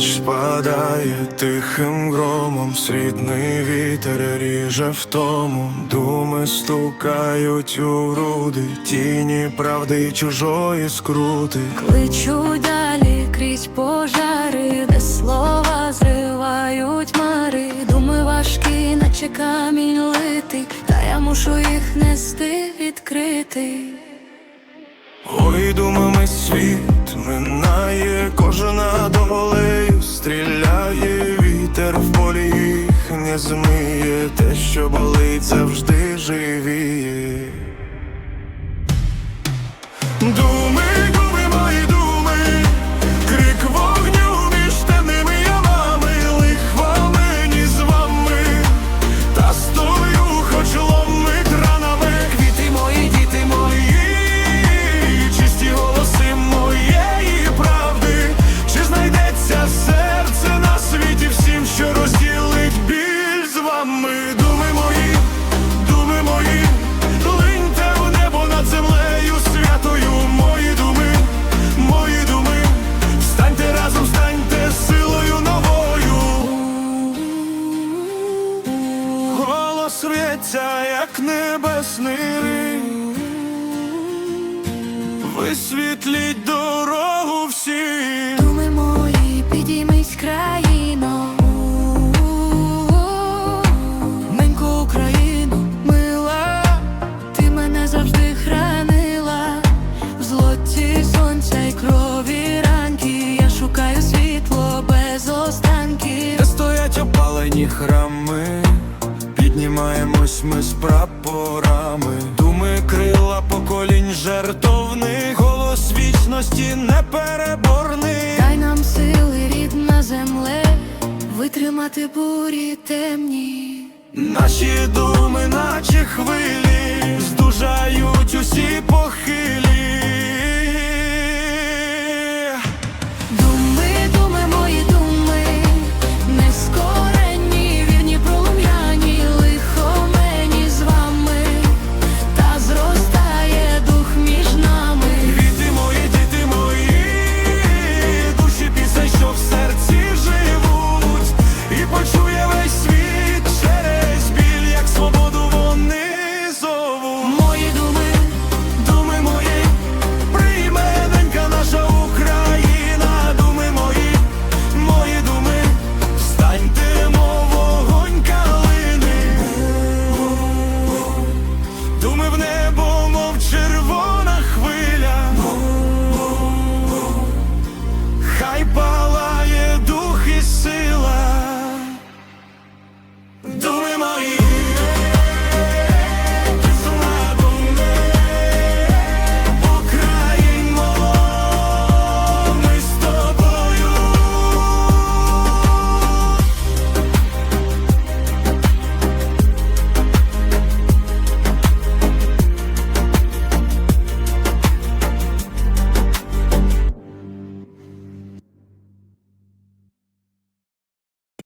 спадає тихим громом, срідний вітер ріже втому, думи стукають у груди, тіні правди чужої скрути. Кличу далі крізь пожари, де слова зривають мари, думи важкі, наче камінь литий, та я мушу їх нести відкритий. Ой, думами світ минає, кожна долею змиє, те, що болить, завжди живіє. В'ється, як небесний рим Висвітліть дорогу всім. Думи мої, підіймись країно, Меньку Україну, мила, ти мене завжди хранила, в злоті сонця й крові ранки, я шукаю світло без останків. Де стоять опалені храми, піднімаємось ми з прапорами, думи крила поколінь жертовних, голос вічності непереборний. Дай нам сили, рідна земле, витримати бурі темні. Наші думи, наче хвилі, здужають